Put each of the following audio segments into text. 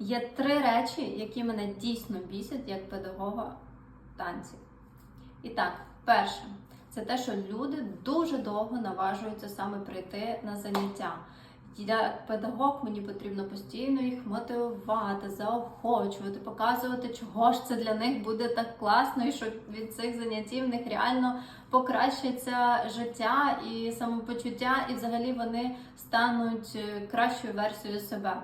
Є три речі, які мене дійсно бісять як педагога танців. І так, перше, це те, що люди дуже довго наважуються саме прийти на заняття. Як педагог мені потрібно постійно їх мотивувати, заохочувати, показувати, чого ж це для них буде так класно, і що від цих заняттів в них реально покращиться життя і самопочуття, і взагалі вони стануть е, кращою версією себе.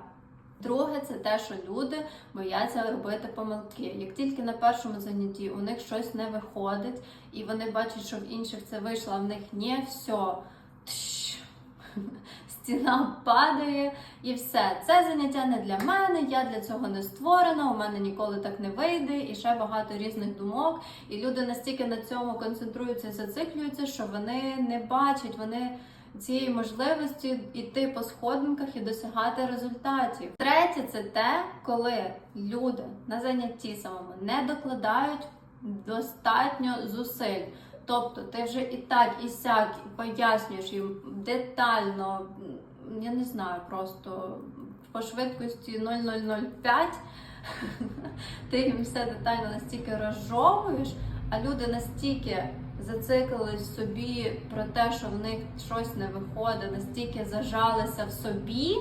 Друге, це те, що люди бояться робити помилки. Як тільки на першому занятті у них щось не виходить, і вони бачать, що в інших це вийшло, а в них ні, все. Тш, Стіна падає і все. Це заняття не для мене, я для цього не створена, у мене ніколи так не вийде, і ще багато різних думок. І люди настільки на цьому концентруються і зациклюються, що вони не бачать, вони цієї можливості йти по сходинках і досягати результатів. Третє, це те, коли люди на занятті самому не докладають достатньо зусиль. Тобто ти вже і так, і сяк пояснюєш їм детально, я не знаю, просто по швидкості 0005 ти їм все детально настільки розжовуєш, а люди настільки зациклились собі про те, що в них щось не виходить, настільки зажалися в собі.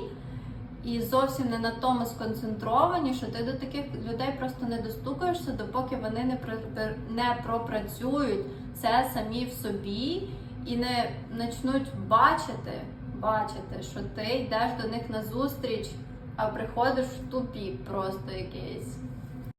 І зовсім не на тому сконцентровані, що ти до таких людей просто не достукаєшся, допоки вони не про- не пропрацюють це самі в собі і не почнуть бачити, бачити, що ти йдеш до них на зустріч, а приходиш в тупік просто якийсь.